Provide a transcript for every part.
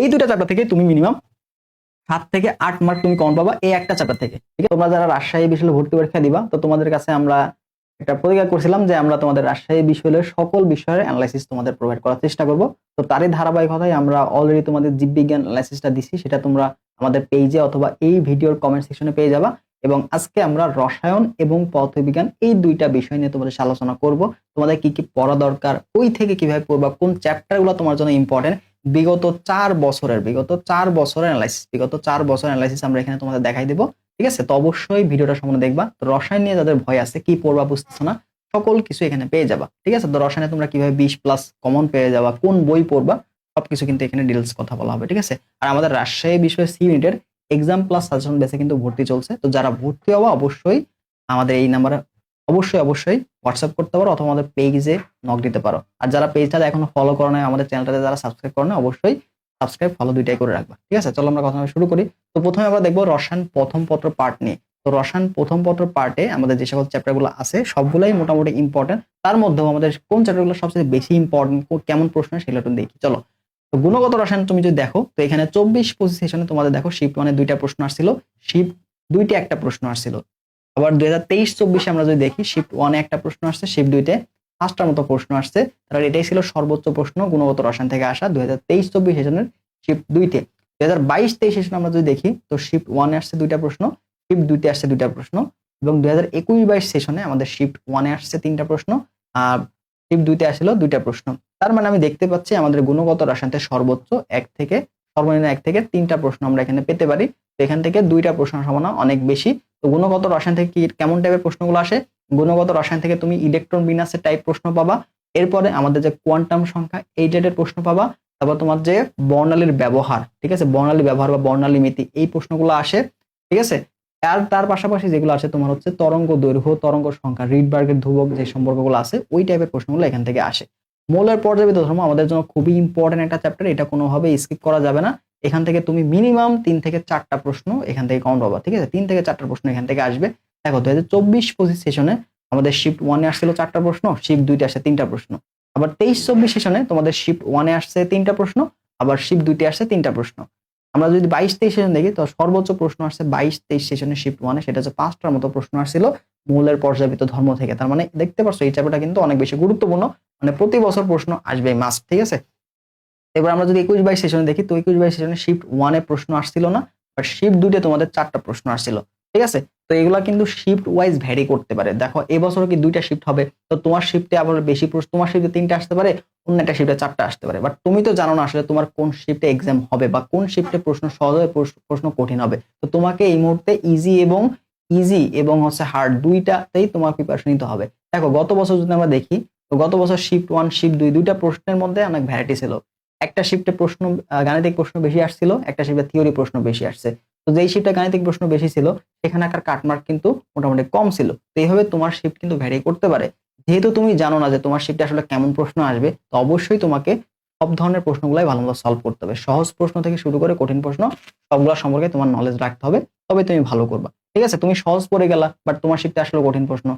এই দুটা চ্যাপ্টার থেকে তুমি মিনিমাম সাত থেকে আট মার্ক তুমি কম পাবা এই একটা চ্যাপ্টার থেকে, ঠিক আছে? তোমরা যারা রাজশাহী বিষয়ে ভর্তি পরীক্ষা দিবা, তো তোমাদের কাছে আমরা একটা প্রতিজ্ঞা করছিলাম যে আমরা তোমাদের রাজশাহী বিষয়ের সকল বিষয়ের অ্যানালাইসিস তোমাদের প্রোভাইড করার চেষ্টা করব। তো তারই ধারাবাহিকতায় আমরা অলরেডি তোমাদের জীববিজ্ঞান অ্যানালাইসিসটা দিছি, সেটা তোমরা আমাদের পেজে অথবা এই ভিডিওর কমেন্ট সেকশনে পেয়ে যাবা। এবং আজকে আমরা রসায়ন এবং পদার্থবিজ্ঞান এই দুইটা বিষয় নিয়ে তোমাদের আলোচনা করব। তোমাদের কি কি পড়া দরকার, ওই থেকে কীভাবে পড়বা, কোন চ্যাপ্টারগুলো তোমার জন্য ইম্পর্টেন্ট বিগত চার বছরের, বিগত চার বছরের অ্যানালাইসিস বিগত চার বছরের অ্যানালাইসিস আমরা এখানে তোমাদের দেখাই দেবো, ঠিক আছে? তো অবশ্যই ভিডিওটা সম্বন্ধে দেখবা। তো রসায়ন নিয়ে যাদের ভয় আছে, কি পড়বা বুঝতেছো না? সকল কিছু এখানে পেয়ে যাবা, ঠিক আছে? তো রসায়নে তোমরা কীভাবে বিশ প্লাস কমন পেয়ে যাবা, কোন বই পড়বা, সবকিছু কিন্তু এখানে ডিটেলস কথা বলা হবে, ঠিক আছে? আর আমাদের রাজশাহী বিষয়ে সি ইউনিটের এক্সাম প্লাস সাজেশন বেসে কিন্তু ভর্তি চলছে। তো যারা ভর্তি হওয়া অবশ্যই আমাদের এই নাম্বারে অবশ্যই অবশ্যই হোয়াটসঅ্যাপ করতে পারো অথবা আমাদের পেজে নক দিতে পারো। আর যারা পেজটা এখনও ফলো করো না আমাদের চ্যানেলটাতে যারা সাবস্ক্রাইব করো না অবশ্যই সাবস্ক্রাইব ফলো দুইটাই করে রাখবা। ঠিক আছে? চলো আমরা কথা শুরু করি। তো প্রথমে আমরা দেখব রসায়ন প্রথম পত্র পার্ট নিয়ে। তো রসায়ন প্রথম পত্র পার্টে আমাদের যে সকল চ্যাপ্টারগুলো আছে, সবগুলাই মোটামুটি ইম্পর্টেন্ট তার মধ্যেও আমাদের কোন চ্যাপ্টারগুলো সবচেয়ে বেশি ইম্পর্টেন্ট কেমন প্রশ্ন সেগুলো একটু দেখি। চলো। তো গুণগত রসায়ন তুমি যদি দেখো, তো এখানে চব্বিশ পঁচিশ সেশনে তোমাদের দেখো শিফট ওয়ানে দুইটা প্রশ্ন আসছিল। শিফট দুইটা একটা প্রশ্ন আসছিল। আবার দুই হাজার তেইশ, চব্বিশে আমরা যদি দেখি শিফট ওয়ানে একটা প্রশ্ন আসছে শিফট দুইতে পাঁচটার মতো প্রশ্ন আসছে। তাহলে এটাই ছিল সর্বোচ্চ প্রশ্ন, গুণগত রসায়ন থেকে আসা দুই হাজার তেইশ, চব্বিশ সেশনের শিফট দুইতে দুই হাজার বাইশ, তেইশ সেশন আমরা যদি দেখি, তো শিফট ওয়ানে আসছে দুইটা প্রশ্ন শিফট দুইতে আসছে দুইটা প্রশ্ন, এবং দুই হাজার একুশ বাইশ সেশনে আমাদের শিফট ওয়ানে আসছে তিনটা প্রশ্ন, আর শিফট দুইতে আসছিল দুইটা প্রশ্ন। তার মানে আমি দেখতে পাচ্ছি আমাদের গুণগত রসায়নতে সর্বোচ্চ এক থেকে সর্বনিম্ন এক থেকে তিনটা প্রশ্ন আমরা এখানে পেতে পারি। তো এখান থেকে দুইটা প্রশ্ন সম্ভাবনা অনেক বেশি। তো গুণগত রসায়ন থেকে কি কেমন টাইপের প্রশ্নগুলো আসে? গুণগত রসায়ন থেকে তুমি ইলেকট্রন বিন্যাসের টাইপ প্রশ্ন পাবা। এরপরে আমাদের যে কোয়ান্টাম সংখ্যা, এই টাইপের প্রশ্ন পাবা। তারপর তোমার যে বর্ণালীর ব্যবহার, ঠিক আছে? বর্ণালী ব্যবহার বা বর্ণালী মিতি, এই প্রশ্নগুলো আসে, ঠিক আছে? আর তার পাশাপাশি যেগুলো আছে, তোমার হচ্ছে তরঙ্গ দৈর্ঘ্য, তরঙ্গ সংখ্যা, রিডবার্গের ধ্রুবক যে সম্পর্কগুলো আছে, ওই টাইপের প্রশ্নগুলো এখান থেকে আসে। মৌলের পর্যাবৃত ধর্ম আমাদের জন্য খুবই ইম্পর্টেন্ট একটা চ্যাপ্টার এটা কোনোভাবে স্কিপ করা যাবে না। এখান থেকে তুমি মিনিমাম তিন থেকে চারটা প্রশ্ন এখান থেকে কাউন্ট পাবা, ঠিক আছে? তিন থেকে চারটা প্রশ্ন এখান থেকে আসবে। দেখো দু হাজার চব্বিশ পঁচিশ সেশনে আমাদের শিফট ওয়ানে আসছিল চারটা প্রশ্ন শিফট দুইতে আসছে তিনটা প্রশ্ন। আবার তেইশ চব্বিশ সেশনে তোমাদের শিফট ওয়ানে আসছে তিনটা প্রশ্ন, আবার শিফট দুইতে আসছে তিনটা প্রশ্ন। আমরা যদি বাইশ তেইশ সেশন দেখি, তো সর্বোচ্চ প্রশ্ন আসছে বাইশ তেইশ সেশনে শিফট ওয়ানে সেটা হচ্ছে পাঁচটার মতো প্রশ্ন আসছিল মূলের পর্যাবৃত ধর্ম থেকে। তার মানে দেখতে পারছ, এই চ্যাপ্টারটা কিন্তু অনেক বেশি গুরুত্বপূর্ণ। মানে প্রতি বছর প্রশ্ন আসবে মাস ঠিক আছে? এবার আমরা যদি একুশ বাইশ সেশনে দেখি, তো একুশ বাইশ সেশনে শিফট ওয়ানে প্রশ্ন আসছিল না বাট শিফট দুটে তোমাদের চারটা প্রশ্ন আসছিল। ঠিক আছে? তো এগুলা কিন্তু শিফট ওয়াইজ ভ্যারি করতে পারে। দেখো এবছরও কি দুইটা শিফট হবে? তো তোমার শিফটে আবার বেশি তোমার শিফটে তিনটা আসতে পারে, অন্য একটা শিফটে চারটা আসতে পারে। বাট তুমি তো জানো না আসলে তোমার কোন শিফটে এক্সাম হবে বা কোন শিফটে প্রশ্ন সহজ হবে, প্রশ্ন কঠিন হবে। তো তোমাকে এই মুহূর্তে ইজি এবং ইজি এবং হচ্ছে হার্ড দুইটাতেই তোমার প্রিপারেশন নিতে হবে। দেখো, গত বছর যদি আমরা দেখি, তো গত বছর শিফট ওয়ান শিফট দুই, দুইটা প্রশ্নের মধ্যে অনেক ভ্যারাইটি ছিল। একটা শিফটে প্রশ্ন গাণিতিক প্রশ্ন বেশি আসছিল, একটা শিফটে থিওরি প্রশ্ন বেশি আসছে। তো যেই শিফটে গাণিতিক প্রশ্ন বেশি ছিল, সেখানকার কাটমার্ক কিন্তু মোটামুটি কম ছিল। তো এইভাবে তোমার শিফট কিন্তু ভ্যারি করতে পারে। যেহেতু তুমি জানো না যে তোমার শিফটে আসলে কেমন প্রশ্ন আসবে, তো অবশ্যই তোমাকে সব ধরনের প্রশ্নগুলাই ভালো মতো সলভ করতে হবে। সহজ প্রশ্ন থেকে শুরু করে কঠিন প্রশ্ন, সবগুলো সম্পর্কে তোমার নলেজ রাখতে হবে, তবে তুমি ভালো করবা। ঠিক আছে? তুমি সহজ পড়ে গেলা বাট তোমার শিফটে আসলে কঠিন প্রশ্ন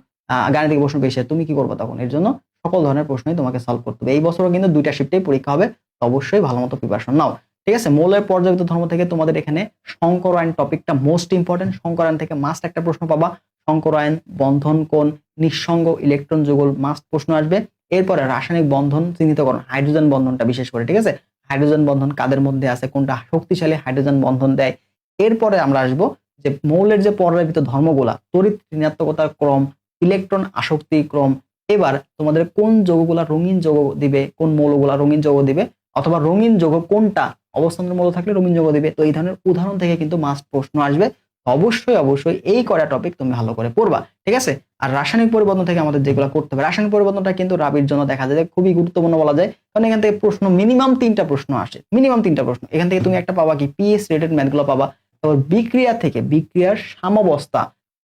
গাণিতিক প্রশ্ন বেশি তুমি কি করবে তখন? এর জন্য সকল ধরনের প্রশ্নই তোমাকে সলভ করতে হবে। এই বছরও কিন্তু দুইটা শিফটেই পরীক্ষা হবে অবশ্যই ভালো মতো প্রিপারেশন নাও। ঠিক আছে? মৌলের পর্যাবৃত ধর্ম থেকে তোমাদের এখানে শঙ্কর শঙ্করায়ন টপিকটা মোস্ট ইম্পর্টেন্ট শঙ্করায়ন থেকে মাস্ট একটা প্রশ্ন পাবা। শঙ্কর শঙ্করায়ন, বন্ধন, কোণ, নিঃসঙ্গ ইলেকট্রন যুগল মাস্ট প্রশ্ন আসবে। এরপরে রাসায়নিক বন্ধন চিহ্নিতকরণ হাইড্রোজেন বন্ধনটা বিশেষ করে, ঠিক আছে? হাইড্রোজেন বন্ধন কাদের মধ্যে আছে? কোনটা শক্তিশালী হাইড্রোজেন বন্ধন দেয়? এরপরে আমরা আসব যে মৌলের যে পর্যাবৃত ধর্মগুলা, তড়িৎ ঋণাত্মকতার ক্রম ইলেকট্রন আসক্তি ক্রম, এবার তোমাদের কোন যৌগগুলা রঙিন যৌগ দিবে, কোন মৌলগুলা রঙিন যৌগ দিবে, অথবা রঙিন যৌগ কোনটা অবস্থানের মৌল থাকলে দিবে। তো এই ধরনের উদাহরণ থেকে কিন্তু মাস্ট প্রশ্ন আসবে। অবশ্যই অবশ্যই এই কয়টা টপিক তুমি ভালো করে পড়বা, ঠিক আছে? আর রাসায়নিক পরিবর্তন থেকে আমাদের যেগুলো করতে হবে, রাসায়নিক পরিবর্তনটা কিন্তু রাবির জন্য দেখা যায় খুবই গুরুত্বপূর্ণ বলা যায়। কারণ এখান থেকে প্রশ্ন মিনিমাম তিনটা প্রশ্ন আসে মিনিমাম তিনটা প্রশ্ন। এখান থেকে তুমি একটা পাবা কি পিএস রেটেড ম্যাথগুলো পাবা। তারপর বিক্রিয়া থেকে, বিক্রিয়ার সাম্যাবস্থা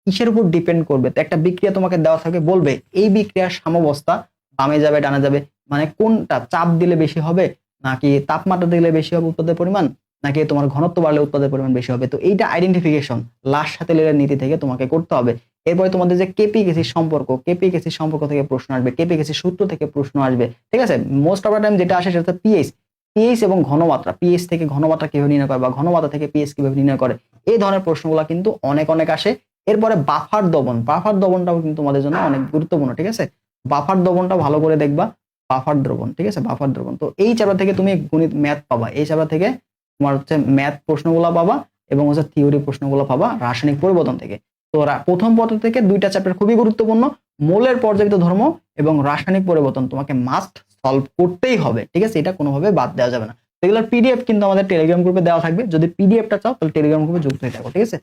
কিসের উপর ডিপেন্ড করবে? তো একটা বিক্রিয়া তোমাকে দেওয়া থাকে, বলবে এই বিক্রিয়ার সাম্যাবস্থা বামে যাবে, ডানে যাবে মানে কোনটা চাপ দিলে বেশি হবে? নাকি তাপমাত্রা দিলে বেশি হবে উৎপাদের পরিমাণ, নাকি তোমার ঘনত্ব বাড়লে উৎপাদের পরিমাণ বেশি হবে? তো এইটা আইডেন্টিফিকেশন লাশ সাথে লেলের নীতি থেকে তোমাকে করতে হবে। এরপরে তোমাদের যে কেপি গেসির সম্পর্ক কেপি গেসির সম্পর্ক থেকে প্রশ্ন আসবে কেপি গেসির সূত্র থেকে প্রশ্ন আসবে, ঠিক আছে? মোস্ট অফ টাইম যেটা আসে সেটা পিএইচ পিএইচ এবং ঘনমাত্রা পিএইচ থেকে ঘনমাত্রা কীভাবে নির্ণয় করে বা ঘনমাত্রা থেকে পিএইচ কীভাবে নির্ণয় করে, এই ধরনের প্রশ্নগুলো কিন্তু অনেক অনেক আসে। এরপরে বাফার দবন বাফার দবনটাও কিন্তু তোমাদের জন্য অনেক গুরুত্বপূর্ণ, ঠিক আছে? বাফার দবনটা ভালো করে দেখবা। বাফার দ্রবণ, ঠিক আছে? বাফার দ্রবণ। তো এই চ্যাপ্টার থেকে তুমি গণিত ম্যাথ পাবা। এই চ্যাপ্টার থেকে তোমার হচ্ছে ম্যাথ প্রশ্নগুলো পাবা এবং হচ্ছে থিওরি প্রশ্নগুলো পাবা রাসায়নিক পরিবর্তন থেকে। তো প্রথম পত্র থেকে দুইটা চ্যাপ্টার খুবই গুরুত্বপূর্ণ, মোলের পর্যাপিত ধর্ম এবং রাসায়নিক পরিবর্তন তোমাকে মাস্ট সলভ করতেই হবে, ঠিক আছে? এটা কোনোভাবে বাদ দেওয়া যাবে না। এগুলোর পিডিএফ কিন্তু আমাদের টেলিগ্রাম গ্রুপে দেওয়া থাকবে। যদি পিডিএফটা চাও, তাহলে টেলিগ্রাম গ্রুপে যুক্ত হয়ে থাকো, ঠিক আছে?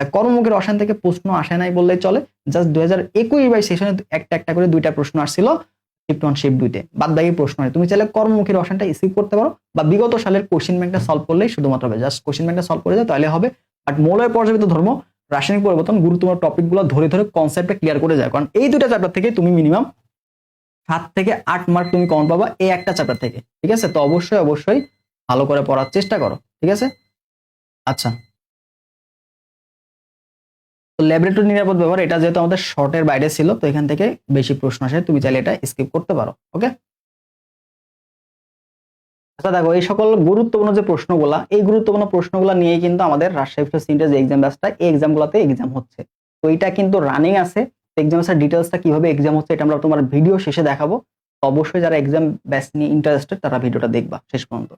আর কর্মমুখী রসায়ন থেকে প্রশ্ন আসে নাই বললেই চলে। জাস্ট দুই হাজার একুশ বাই সেশনে একটা একটা করে দুইটা প্রশ্ন আসছিল। শিফট ওয়ান শিফট দুইতে বাদ বাকি প্রশ্ন নেই। তুমি চাইলে কর্মমুখী রসায়নটা স্কিপ করতে পারো বা বিগত সালের কোশ্চিন ব্যাংকটা সলভ করলেই শুধুমাত্র হবে। জাস্ট কোশ্চিন ব্যাংকটা সলভ করে যাও তাহলে হবে। বাট মৌলের পর্যাপিত ধর্ম, রাসায়নিক পরিবর্তন, গুরুত্বপূর্ণ টপিকগুলো ধরে ধরে কনসেপ্টটা ক্লিয়ার করে যায়। কারণ এই দুটা চ্যাপ্টার থেকে তুমি মিনিমাম সাত থেকে আট মার্ক তুমি কমন পাবা এই একটা চ্যাপ্টার থেকে। ঠিক আছে? তো অবশ্যই অবশ্যই ভালো করে পড়ার চেষ্টা করো। ঠিক আছে? আচ্ছা। তো ল্যাবরেটরি নিরাপদ ব্যবহার, এটা যেহেতু আমাদের শর্টের বাইরে ছিল, তো এখান থেকে বেশি প্রশ্ন আসে, তুমি চাইলে এটা স্কিপ করতে পারো ওকে আচ্ছা দেখো, এই সকল গুরুত্বপূর্ণ যে প্রশ্নগুলা, এই গুরুত্বপূর্ণ প্রশ্নগুলো নিয়ে কিন্তু আমাদের রাজশাহী সিন্টেজ এক্সাম ব্যাচটা এই এক্সামগুলোতে এক্সাম হচ্ছে। তো এটা কিন্তু রানিং আছে এক্সাম ডিটেলসটা কীভাবে এক্সাম হচ্ছে এটা আমরা তোমার ভিডিও শেষে দেখাবো। অবশ্যই যারা এক্সাম ব্যাচ নিয়ে ইন্টারেস্টেড তারা ভিডিওটা দেখবা, শেষ পর্যন্ত।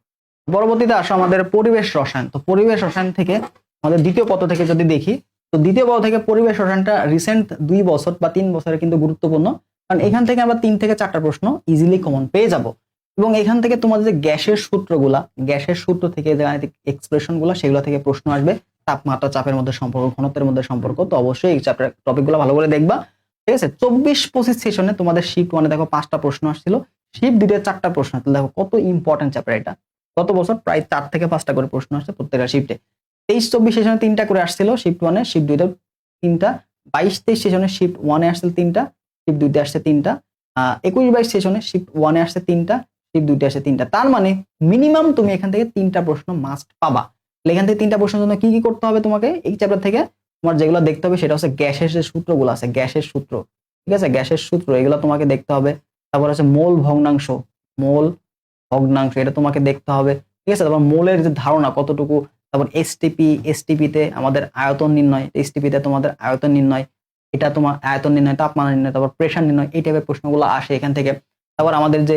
পরবর্তীতে আসো আমাদের পরিবেশ রসায়ন। তো পরিবেশ রসায়ন থেকে আমাদের দ্বিতীয় পত্র থেকে যদি দেখি তো দ্বিতীয় পত্র থেকে পরিবেশ রসায়নটা রিসেন্ট দুই বছর বা তিন বছরের কিন্তু গুরুত্বপূর্ণ। কারণ এখান থেকে আমরা তিন থেকে চারটা প্রশ্ন ইজিলি কমন পেয়ে যাব। এবং এখান থেকে তোমাদের যে গ্যাসের সূত্রগুলা, গ্যাসের সূত্র থেকে যে গাণিতিক এক্সপ্রেশনগুলা সেগুলো থেকে প্রশ্ন আসবে। তাপমাত্রা, চাপের মধ্যে সম্পর্ক, ঘনত্বের মধ্যে সম্পর্ক, তো অবশ্যই এই চ্যাপ্টার টপিকগুলো ভালো করে দেখবা। ঠিক আছে? চব্বিশ পঁচিশ সেশনে তোমাদের শিফট ওয়ানে দেখো পাঁচটা প্রশ্ন আসছিল। শিফট দুইটা, চারটা প্রশ্ন আসছিল। দেখো কত ইম্পর্টেন্ট চ্যাপ্টার এটা। গত বছর প্রায় চার থেকে পাঁচটা করে প্রশ্ন আসছে প্রত্যেকটা শিফটে তেইশ চব্বিশ সেশনে তিনটা করে আসছিল শিফট ওয়ানে শিফট দুইটা তিনটা। বাইশ তেইশ সেশনে শিফট ওয়ানে আসছিল তিনটা শিফট দুইতে আসছে তিনটা। একুশ বাইশ সেশনে শিফট ওয়ানে আসছে তিনটা শিফট দুইতে আসছে তিনটা। তার মানে মিনিমাম তুমি এখান থেকে তিনটা প্রশ্ন মাস্ট পাবা। এখান থেকে তিনটা প্রশ্নের জন্য কি কি করতে হবে তোমাকে? এই চ্যাপ্টার থেকে তোমার যেগুলো দেখতে হবে সেটা হচ্ছে গ্যাসের যে সূত্রগুলো আছে, গ্যাসের সূত্র। ঠিক আছে? গ্যাসের সূত্র, এগুলো তোমাকে দেখতে হবে। তারপর আছে মোল ভগ্নাংশ। মোল ভগ্নাংশ, এটা তোমাকে দেখতে হবে। ঠিক আছে? তারপর মোলের যে ধারণা, কতটুকু তারপর এসটিপি এসটিপি তে আমাদের আয়তন নির্ণয় এসটিপি তে তোমাদের আয়তন নির্ণয়, এটা তোমার আয়তন নির্ণয়, তাপমাত্রা নির্ণয়, তারপর প্রেশার নির্ণয়, এই টাইপের প্রশ্নগুলো আসে এখান থেকে। তারপর আমাদের যে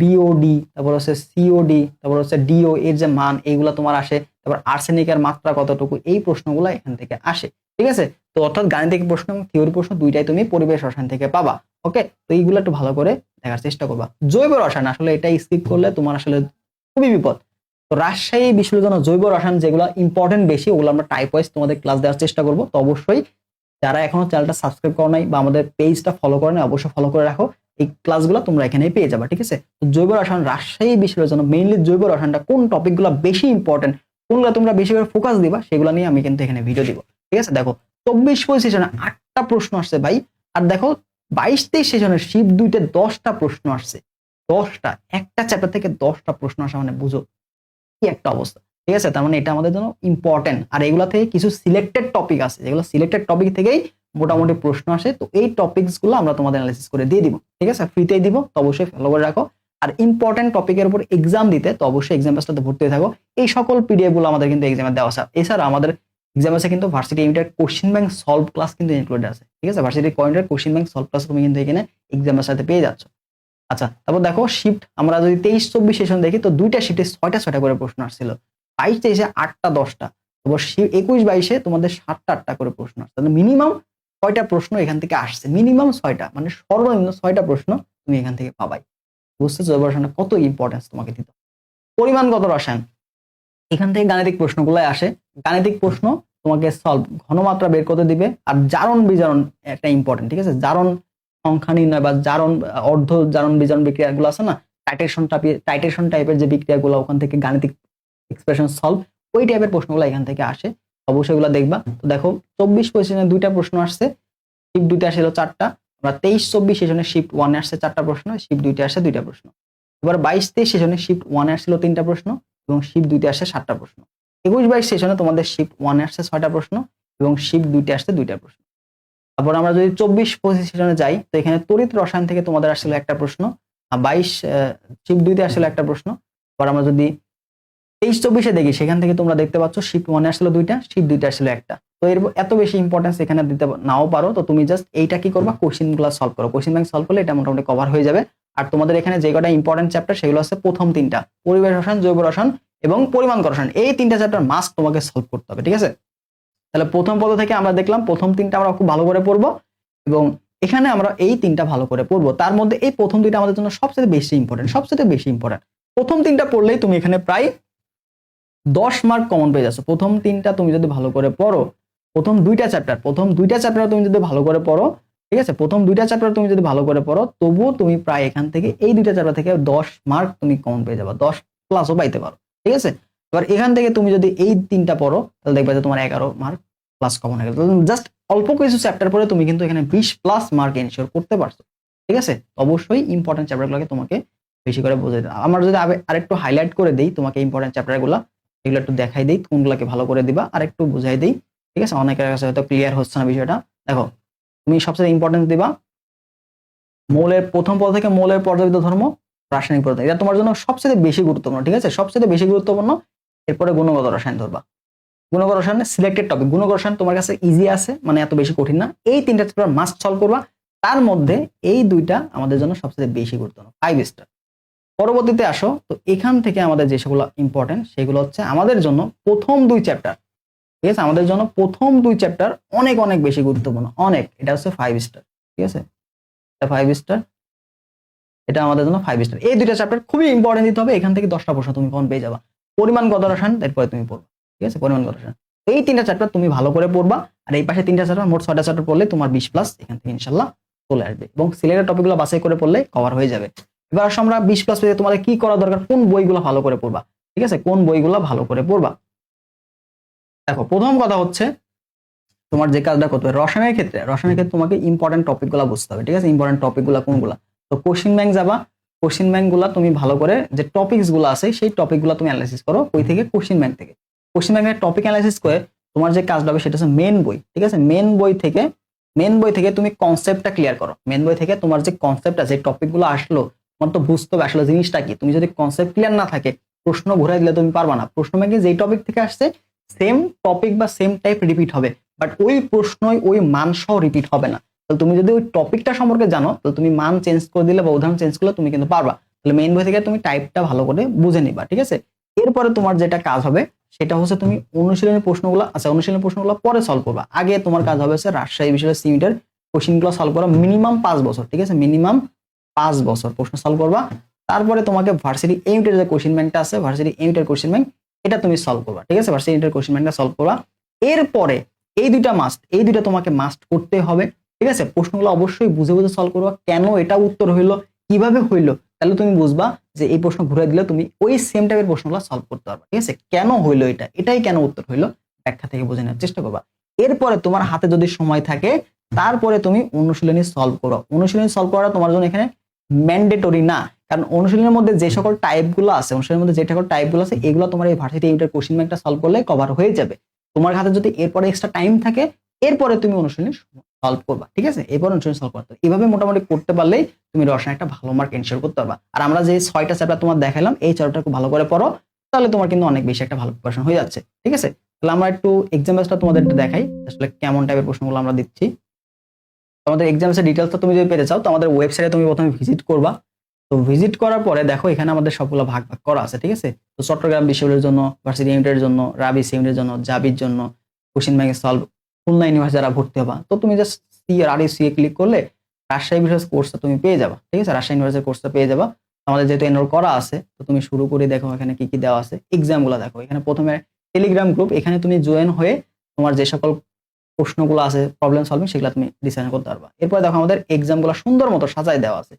বিওডি তারপর হচ্ছে সিওডি তারপর হচ্ছে ডিও এর যে মান, এইগুলো তোমার আসে। তারপর আর্সেনিকের মাত্রা কতটুকু, এই প্রশ্নগুলো এখান থেকে আসে। ঠিক আছে? তো অর্থাৎ গাণিতিক প্রশ্ন এবং থিওরি প্রশ্ন দুইটাই তুমি পরিবেশ রসায়ন থেকে পাবা। ওকে তো এইগুলো একটু ভালো করে দেখার চেষ্টা করবা। জৈব রসায়ন, আসলে এটা স্কিপ করলে তোমার আসলে খুবই বিপদ। তো রাজশাহী বিশ্ববিদ্যালয়ের জন্য জৈব রসায়ন যেগুলো ইম্পর্টেন্ট বেশি, ওগুলো আমরা টাইপ ওয়াইজ তোমাদের ক্লাস দেওয়ার চেষ্টা করব। তো অবশ্যই যারা এখনও চ্যানেলটা সাবস্ক্রাইব করো নাই বা আমাদের পেজটা ফলো করে নাই, অবশ্যই ফলো করে রাখো। এই ক্লাসগুলো তোমরা এখানেই পেয়ে যাবে, ঠিক আছে? তো জৈব রসায়ন, রাজশাহী বিশ্ববিদ্যালয়ের জন্য মেইনলি জৈব রসায়নটা কোন টপিকগুলো বেশি ইম্পর্টেন্ট কোনগুলো তোমরা বেশি করে ফোকাস দিবা, সেগুলো নিয়ে আমি কিন্তু এখানে ভিডিও দিব, ঠিক আছে? দেখো, চব্বিশ পঁচিশ সেশনে আটটা প্রশ্ন আসছে ভাই। আর দেখো, বাইশ তেইশ সেশনে শিব দুইতে দশটা প্রশ্ন আসছে। দশটা, একটা চ্যাপ্টার থেকে দশটা প্রশ্ন আসা মানে বুঝো। কি একটা অবস্থা? ঠিক আছে? তার মানে এটা আমাদের জন্য ইম্পর্টেন্ট আর এগুলা থেকে কিছু সিলেক্টেড টপিক আছে। যেগুলো সিলেক্টেড টপিক থেকেই মোটামুটি প্রশ্ন আসে। তো এই টপিকসগুলো আমরা তোমাদের অ্যানালিসিস করে দিয়ে দিব। ঠিক আছে? ফ্রিতেই দিব, তো অবশ্যই ফলো করে রাখো। আর ইম্পর্টেন্ট টপিকের উপর এক্সাম দিতে, তো অবশ্যই এক্সাম ব্যাচটাতে ভর্তি হয়ে থাকো। এই সকল পিডিএফগুলো আমাদের কিন্তু এক্সামে দেওয়া আছে। এছাড়া আমাদের এক্সাম আছে কিন্তু ভার্সিটি ইউনিটের কোশ্চিন ব্যাংক সলভ ক্লাস কিন্তু ইনক্লুডেড আছে। ঠিক আছে? ভার্সিটি কয়েন্টের কোশ্চিন ব্যাংক সলভ ক্লাস তুমি কিন্তু এখানে এক্সামের সাথে পেয়ে যাচ্ছ। আচ্ছা তারপর দেখো শিফট আমরা যদি তেইশ, চব্বিশ সেশন দেখি, তো দুইটা শিফটে ছয়টা ছয়টা করে প্রশ্ন আসছিল। বাইশ, তেইশে আটটা, দশটা। তারপর একুশ, বাইশে তোমাদের সাতটা, আটটা করে প্রশ্ন আসছে। তাহলে মিনিমাম ছয়টা প্রশ্ন এখান থেকে আসছে। মিনিমাম ছয়টা মানে সর্বনিম্ন ছয়টা প্রশ্ন তুমি এখান থেকে পাবাই। বুঝতে জৈব রসায়নের কত ইম্পর্টেন্স তোমাকে দিতে। পরিমাণগত রসায়ন? এখান থেকে গাণিতিক প্রশ্নগুলো আসে। গাণিতিক প্রশ্ন তোমাকে সলভ ঘনমাত্রা বের করতে দিবে। আর জারণ বিজারণ একটা ইম্পর্টেন্ট ঠিক আছে? জারণ সংখ্যা নির্ণয় বা জারণ, অর্ধ জারণ, বিজারণ বিক্রিয়াগুলো আছে না? টাইটেশন টাইপের টাইটেশন টাইপের যে বিক্রিয়াগুলো ওখান থেকে গাণিতিক এক্সপ্রেশন সলভ ওই টাইপের প্রশ্নগুলো এখান থেকে আসে। অবশ্যই এগুলো দেখবা। তো দেখো, চব্বিশ পজিশনে দুইটা প্রশ্ন আসছে। শিফট দুইটা আসছিল চারটা। আমরা তেইশ, চব্বিশ সেশনে শিফট ওয়ানে আসছে চারটা প্রশ্ন শিফট দুইটা আসছে দুইটা প্রশ্ন। এবার বাইশ, তেইশ সেশনে শিফট ওয়ানে আসছিল তিনটা প্রশ্ন এবং শিফট দুইটা আসছে সাতটা প্রশ্ন। একুশ, বাইশ সেশনে তোমাদের শিফট ওয়ানে আসছে ছয়টা প্রশ্ন এবং শিফট দুইটা আসছে দুইটা প্রশ্ন। তারপর আমরা যদি চব্বিশ পঁচিশ সেশনে যাই, তো এখানে তড়িৎ রসায়ন থেকে তোমাদের আসছিল একটা প্রশ্ন বাইশ শিফট দুইতে আসছিল একটা প্রশ্ন। পর আমরা যদি তেইশ চব্বিশে দেখি, সেখান থেকে তোমরা দেখতে পাচ্ছ শিফট ওয়ানে আসলো দুইটা শিফট দুইটা আসলো একটা। তো এর এত বেশি ইম্পর্টেন্স এখানে দিতে নাও পারো, তো তুমি জাস্ট এইটা কি করবা? কোশ্চিনগুলো সলভ করো। কোশ্চিন ব্যাংক সলভ করলে এটা মোটামুটি কভার হয়ে যাবে। আর তোমাদের এখানে যে কটা ইম্পর্টেন্ট চ্যাপ্টার সেগুলো আছে প্রথম তিনটা। পরিবেশ রসায়ন, জৈব রসায়ন এবং পরিমাণ রসায়ন। এই তিনটা চ্যাপ্টার মাস্ট তোমাকে সলভ করতে হবে, ঠিক আছে? তাহলে প্রথম পদ থেকে আমরা দেখলাম প্রথম তিনটা আমরা খুব ভালো করে পড়ব এবং এখানে আমরা এই তিনটা ভালো করে পড়ব। তার মধ্যে এই প্রথম দুইটা আমাদের জন্য সবচেয়ে বেশি ইম্পর্টেন্ট সবচেয়ে বেশি ইম্পর্টেন্ট প্রথম তিনটা পড়লেই তুমি এখানে প্রায় দশ মার্ক কমন পেয়ে যাচ্ছ। প্রথম তিনটা তুমি যদি ভালো করে পড়ো, প্রথম দুইটা চ্যাপ্টার প্রথম দুইটা চ্যাপ্টার তুমি যদি ভালো করে পড়ো, ঠিক আছে? প্রথম দুইটা চ্যাপ্টার তুমি যদি ভালো করে পড়ো, তবুও তুমি প্রায় এখান থেকে এই দুইটা চ্যাপ্টার থেকে দশ মার্ক তুমি কমন পেয়ে যাবে, দশ প্লাসও পাইতে পারো, ঠিক আছে? এবার এখান থেকে তুমি যদি এই তিনটা পড়ো, তাহলে দেখবে যে তোমার এগারো মার্ক প্লাস কমন হয়ে গেল। জাস্ট অল্প কিছু চ্যাপ্টার পরে তুমি কিন্তু এখানে বিশ প্লাস মার্ক এনশিওর করতে পারছ। ঠিক আছে? অবশ্যই ইম্পর্টেন্ট চ্যাপ্টারগুলোকে তোমাকে বেশি করে বোঝাই। আমরা যদি আরেকটু হাইলাইট করে দিই তোমাকে ইম্পর্টেন্ট চ্যাপ্টারগুলো এগুলো একটু দেখাই দিই, কোনগুলোকে ভালো করে দিবা আর একটু বুঝাই দিই। ঠিক আছে? অনেকের কাছে হয়তো ক্লিয়ার হচ্ছে না বিষয়টা। দেখো, তুমি সবচেয়ে ইম্পর্টেন্স দিবা মৌলের প্রথম পদ থেকে মৌলের পর্যাবৃত ধর্ম, রাসায়নিক পদার্থ। এটা তোমার জন্য সবচেয়ে বেশি গুরুত্বপূর্ণ। ঠিক আছে? সবচেয়ে বেশি গুরুত্বপূর্ণ এরপরে গুণগত রসায়ন ধরবা। গুণগত রসায়নে সিলেক্টেড টপিক গুণগত রসায়ন তোমার কাছে ইজি আছে মানে এত বেশি কঠিন না। এই তিনটা চ্যাপ্টার মাস্ট সলভ করবা। তার মধ্যে এই দুইটা আমাদের জন্য সবচেয়ে বেশি গুরুত্বপূর্ণ। ফাইভ স্টার পরবর্তীতে আসো, তো এখান থেকে আমাদের যে সেগুলো ইম্পর্টেন্ট সেগুলো হচ্ছে আমাদের জন্য প্রথম দুই চ্যাপ্টার ঠিক আছে? আমাদের জন্য প্রথম দুই চ্যাপ্টার অনেক অনেক বেশি গুরুত্বপূর্ণ। অনেক। এটা হচ্ছে ফাইভ স্টার ঠিক আছে? এটা ফাইভ স্টার এটা আমাদের জন্য ফাইভ স্টার এই দুইটা চ্যাপ্টার খুবই ইম্পর্টেন্ট দিতে হবে। এখান থেকে দশটা প্রশ্ন তুমি কখন পেয়ে যাবা। পরিমাণগত রসায়ন এরপরে তুমি পড়বা। ঠিক আছে? পরিমাণগত রসায়ন এই তিনটা চ্যাপ্টার তুমি ভালো করে পড়বা। আর এই পাশে তিনটা চ্যাপ্টার মোট ছয়টা চ্যাপ্টার পড়লে তোমার বিশ প্লাস এখান থেকে ইনশাল্লাহ চলে আসবে। এবং সিলেটের টপিকগুলো বাছাই করে পড়লে কভার হয়ে যাবে। এবার আসো আমরা বিশ প্লাস পেয়ে তোমাদের কি করা দরকার? কোন বইগুলো ভালো করে পড়বা? ঠিক আছে? কোন বইগুলো ভালো করে পড়বা? দেখো, প্রথম কথা হচ্ছে তোমার যে কাজটা করতে হবে, রসায়নের ক্ষেত্রে রসায়নের ক্ষেত্রে তোমাকে ইম্পর্টেন্ট টপিকগুলো বুঝতে হবে। ঠিক আছে? ইম্পর্টেন্ট টপিকগুলো কোনগুলো? তো কোশ্চিন ব্যাংক যাবা কোশ্চিন ব্যাংকগুলো তুমি ভালো করে যে টপিকসগুলো আছে, সেই টপিকগুলো তুমি অ্যানালাইসিস করো, ওই থেকে কোশ্চিন ব্যাংক থেকে। কোশ্চিন ব্যাংকের টপিক অ্যানালাইসিস করে তোমার যে কাজটা হবে সেটা হচ্ছে মেন বই, ঠিক আছে? মেন বই থেকে মেন বই থেকে তুমি কনসেপ্টটা ক্লিয়ার করো। মেন বই থেকে তোমার যে কনসেপ্ট আছে টপিকগুলো আসলো, তোমার তো বুঝতে হবে আসলে জিনিসটা কি। তুমি যদি কনসেপ্ট ক্লিয়ার না থাকে, প্রশ্ন ঘুরাই দিলে তুমি পারবা না। প্রশ্ন ব্যাংকে যেই টপিক থেকে আসছে সেম টপিক বা সেম টাইপ রিপিট হবে বাট ওই প্রশ্নই ওই মান সহ রিপিট হবে না। তাহলে তুমি যদি ওই টপিকটা সম্পর্কে জানো তাহলে তুমি মান চেঞ্জ করে দিলে বা উদাহরণ চেঞ্জ করলে তুমি কিন্তু পারবা। তাহলে মেইন বই থেকে তুমি টাইপটা ভালো করে বুঝে নিবা, ঠিক আছে? এরপরে তোমার যেটা কাজ হবে, সেটা হচ্ছে তুমি অনুশীলনী প্রশ্নগুলো আচ্ছা অনুশীলনী প্রশ্নগুলো পরে সলভ করবা। আগে তোমার কাজ হবে হচ্ছে রাজশাহী বিষয়ের সিমিটার কোশ্চিনগুলো সলভ করা মিনিমাম পাঁচ বছর, ঠিক আছে? মিনিমাম পাঁচ বছর প্রশ্ন সলভ করবা। তারপরে তোমাকে ভার্সিটি এইটের যে কোশ্চিন ব্যাংকটা আছে ভার্সিটি এইটের কোশ্চিন ব্যাংক এটা তুমি সলভ করবা, ঠিক আছে? ভার্সিটি এইটের কোশ্চিন ব্যাংকটা সলভ করবা। এরপরে এই দুইটা মাস্ট এই দুইটা তোমাকে মাস্ট করতে হবে। ঠিক আছে? প্রশ্নগুলো অবশ্যই বুঝে বুঝে সলভ করবা। কেন এটা উত্তর হইল? কীভাবে হইল? তাহলে তুমি বুঝবা যে এই প্রশ্ন ঘুরে দিলে তুমি ওই সেম টাইপের প্রশ্নগুলো সলভ করতে পারবা। ঠিক আছে? কেন হইল এটা? এটাই কেন উত্তর হইল? ব্যাখ্যা থেকে বুঝে নেওয়ার চেষ্টা করবা। এরপরে তোমার হাতে যদি সময় থাকে, তারপরে তুমি অনুশীলনী সলভ করো। অনুশীলনী সলভ করা তোমার জন্য এখানে ম্যান্ডেটরি না। কারণ অনুশীলনের মধ্যে যে সকল টাইপগুলো আছে, অনুশীলনের মধ্যে যে সকল টাইপগুলো আছে, এগুলো তোমার এই ভার্সিটি ইউনিটের কোশ্চিন ব্যাংকটা সলভ করলে কভার হয়ে যাবে। তোমার হাতে যদি এরপরে এক্সট্রা টাইম থাকে, এরপরে তুমি অনুশীলনী সলভ করবা, ঠিক আছে? এরপর অনুশীলনী সলভ করতে। এভাবে মোটামুটি করতে পারলেই তুমি রসায়ন একটা ভালো মার্ক এনশিওর করতে পারবা। আর আমরা যে ছয়টা চ্যাপ্টার তোমার দেখালাম, এই চ্যাপ্টারটা খুব ভালো করে পড়ো, তাহলে তোমার কিন্তু অনেক বেশি একটা ভালো প্রিপারেশন হয়ে যাচ্ছে, ঠিক আছে? তাহলে আমরা একটু এক্সাম বেসটা তোমাদের দেখাই, আসলে কেমন টাইপের প্রশ্নগুলো আমরা দিচ্ছি। তোমাদের এক্সামসের ডিটেলসটা তুমি যদি পেতে চাও, তো আমাদের ওয়েবসাইটে তুমি প্রথমে ভিজিট করবা। তো ভিজিট করার পরে দেখো, এখানে আমাদের সবগুলো ভাগ ভাগ করা আছে, ঠিক আছে? তো চট্টগ্রাম বিশ্ববিদ্যালয়ের জন্য ভার্সিটি ইউনিটের জন্য, রাবি ইউনিটের জন্য, জাবির জন্য, কোশ্চিন ব্যাংকে সলভ খুলনা ইউনিভার্সিটি যারা ভর্তি হবা, তো তুমি জাস্ট সি আর সি এ ক্লিক করলে রাজশাহী বিষয় কোর্সটা তুমি পেয়ে যাবা, ঠিক আছে? রাজশাহী ইউনিভার্সিটির কোর্সটা পেয়ে যাবা। আমাদের যেহেতু এনরোল করা আছে, তো তুমি শুরু করে দেখো এখানে কি কি দেওয়া আছে। এক্সামগুলো দেখো, এখানে প্রথমে টেলিগ্রাম গ্রুপ এখানে তুমি জয়েন হয়ে তোমার যে সকল প্রশ্নগুলো আছে প্রবলেম সলভিং সেগুলো তুমি ডিসাইন করতে পারবা। এরপর দেখো আমাদের এক্সামগুলো সুন্দর মতো সাজায় দেওয়া আছে।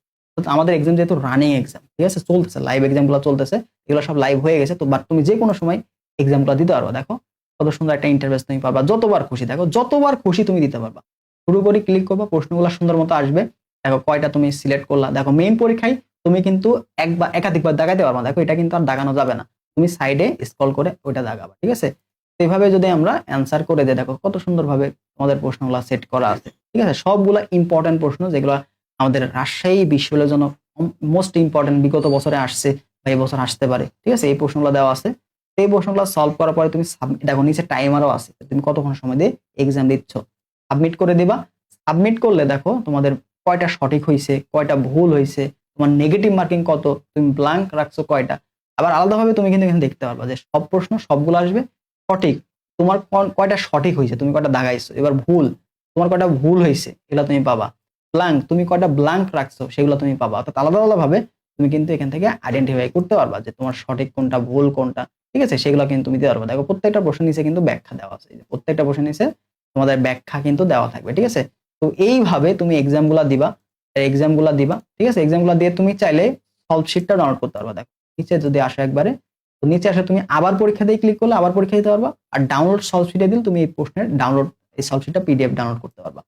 আমাদের এক্সাম যেহেতু রানিং এক্সাম ঠিক আছে? চলতেছে লাইভ এক্সামগুলো চলতেছে, এগুলো সব লাইভ হয়ে গেছে, তো বাট তুমি যে কোনো সময় এক্সামগুলো দিতে পারবা, দেখো। কত সুন্দর একটা ইন্টারভেস তুমি পারবা যতবার খুশি, দেখো, যতবার খুশি তুমি দিতে পারবা। শুরু করে ক্লিক করবা, প্রশ্নগুলো সুন্দর মতো আসবে। দেখো, কয়টা তুমি সিলেক্ট করলা। দেখো মেইন পরীক্ষায় তুমি কিন্তু একবার, একাধিকবার দাগাইতে পারবা। দেখো, এটা কিন্তু আর দাগানো যাবে না। তুমি সাইডে স্ক্রল করে ওইটা দাগাবা ঠিক আছে? তো এইভাবে যদি আমরা অ্যান্সার করে দিই, দেখো, কত সুন্দরভাবে আমাদের প্রশ্নগুলো সেট করা আছে, ঠিক আছে? সবগুলা ইম্পর্টেন্ট প্রশ্ন যেগুলো আমাদের রাজশাহী বিশ্ববিদ্যালয়ের জন্য মোস্ট ইম্পর্টেন্ট বিগত বছরে আসছে বা এই বছর আসতে পারে, ঠিক আছে? এই প্রশ্নগুলো দেওয়া আছে। এই প্রশ্নগুলো সলভ করার পরে তুমি দেখো নিচে টাইমারও আছে তুমি কতক্ষণ সময় দিয়ে এক্সাম দিচ্ছ? সাবমিট করে দিবা। সাবমিট করলে দেখো তোমাদের কয়টা সঠিক হয়েছে কয়টা ভুল হয়েছে তোমার নেগেটিভ মার্কিং কত, তুমি ব্ল্যাঙ্ক রাখছো কয়টা? আবার আলাদাভাবে তুমি কিন্তু এখানে দেখতে পারবা যে সব প্রশ্ন, সবগুলো আসবে সঠিক। তোমার কয়টা সঠিক হয়েছে তুমি কয়টা দাগাইছো, এবার ভুল। তোমার কয়টা ভুল হয়েছে এগুলো তুমি পাবা। ব্ল্যাঙ্ক তুমি কয়টা ব্ল্যাঙ্ক রাখছো, সেগুলো তুমি পাবা। অর্থাৎ আলাদা আলাদাভাবে তুমি কিন্তু এখান থেকে আইডেন্টিফাই করতে পারবা যে তোমার সঠিক কোনটা, ভুল কোনটা। ঠিক আছে? সেগুলো কিন্তু তুমি দিতে পারবা। দেখো, প্রত্যেকটা প্রশ্ন নিচে কিন্তু ব্যাখ্যা দেওয়া আছে। প্রত্যেকটা প্রশ্ন নিচে তোমাদের ব্যাখ্যা কিন্তু দেওয়া থাকবে, ঠিক আছে? তো এইভাবে তুমি এক্সামগুলা দিবা এক্সামগুলা দিবা, ঠিক আছে? এক্সামগুলা দিয়ে তুমি চাইলে সলভ শিটটা ডাউনলোড করতে পারবা। দেখো, নিচে যদি আসো একবারে, তো নিচে আসে তুমি আবার পরীক্ষা দিয়ে ক্লিক করলে আবার পরীক্ষা দিতে পারবা। আর ডাউনলোড সলভ শিটে দিলে তুমি এই প্রশ্নের ডাউনলোড এই সলভ শিটটা পিডিএফ ডাউনলোড করতে পারবা।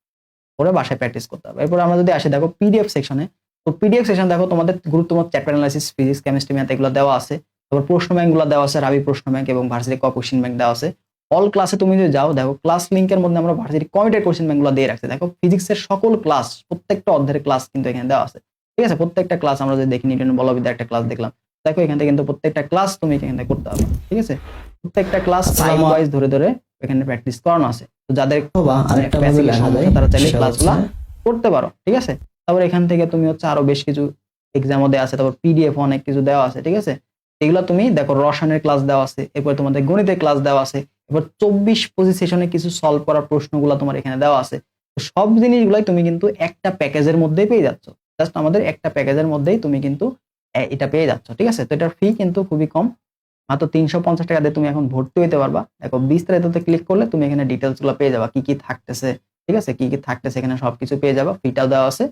পরে বাসায় প্র্যাকটিস করতে পারবা। এরপর আমরা যদি আসি, দেখো পিডিএফ সেকশনে তো পিডিএফ সেকশন দেখো তোমাদের গুরুত্বপূর্ণ chapter analysis physics chemistry math এগুলো দেওয়া আছে। তারপর প্রশ্ন ব্যাংকগুলো দেওয়া আছে রাবি প্রশ্ন ব্যাংক এবং ভার্সিটি ক কোশ্চিন ব্যাংক দেওয়া আছে। অল ক্লাসে তুমি যদি যাও দেখো ক্লাস লিঙ্কের মধ্যে আমরা ভার্সিটি কমিটেড কোশ্চিন ব্যাংকগুলো দিয়ে রাখছি। দেখো ফিজিক্সের সকল ক্লাস প্রত্যেকটা অধ্যায়ের ক্লাস কিন্তু এখানে দেওয়া আছে। ঠিক আছে? প্রত্যেকটা ক্লাস আমরা যদি দেখি নিউটন বলবিদ্যার একটা ক্লাস দেখলাম। দেখো এখান থেকে কিন্তু প্রত্যেকটা ক্লাস তুমি এখান থেকে করতে পারবে ঠিক আছে? প্রত্যেকটা ক্লাস টাইম ওয়াইজ ধরে ধরে এখানে প্র্যাকটিস করানো আছে। তো যাদের যায়। তারা চাইলে ক্লাসগুলো করতে পারো। ঠিক আছে? তারপর এখান থেকে তুমি হচ্ছে আরও বেশ কিছু এক্সামও দেওয়া আছে। তারপর পিডিএফ অনেক কিছু দেওয়া আছে। ঠিক আছে? এগুলো তুমি দেখো রসায়নের ক্লাস দেওয়া আছে, এরপর তোমাদের গণিতের ক্লাস দেওয়া আছে, এরপর চব্বিশ পঁচিশ সেশনে কিছু সলভ করার প্রশ্নগুলো তোমার এখানে দেওয়া আছে। সব জিনিসগুলাই তুমি কিন্তু একটা প্যাকেজের মধ্যেই পেয়ে যাচ্ছ। জাস্ট আমাদের একটা প্যাকেজের মধ্যেই তুমি কিন্তু এটা পেয়ে যাচ্ছ, ঠিক আছে? তো এটার ফি কিন্তু খুবই কম। মাত্র তিনশো পঞ্চাশ টাকা দিয়ে তুমি এখন ভর্তি হইতে পারবা। দেখো বিস্তারিততে ক্লিক করলে তুমি এখানে ডিটেলসগুলো পেয়ে যাবা, কি কি থাকতেছে, ঠিক আছে? কি কি থাকতেছে এখানে সবকিছু পেয়ে যাবা ফিটাও দেওয়া আছে।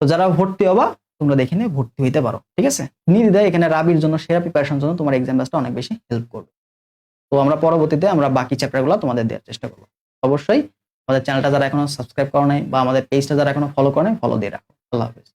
তো যারা ভর্তি হবা তোমরা দেখে নিয়ে ভর্তি হইতে পারো, ঠিক আছে? নির্দ্বিধায় এখানে রাবির জন্য সেরা প্রিপারেশন জন্য তোমার এক্সাম ব্যাসটা অনেক বেশি হেল্প করবে। তো আমরা পরবর্তীতে আমরা বাকি চ্যাপ্টারগুলো তোমাদের দেওয়ার চেষ্টা করব। অবশ্যই আমাদের চ্যানেলটা যারা এখনও সাবস্ক্রাইব করো নাই বা আমাদের পেজটা যারা এখনও ফলো করে নাই ফলো দিয়ে রাখো। আল্লাহ হাফিজ।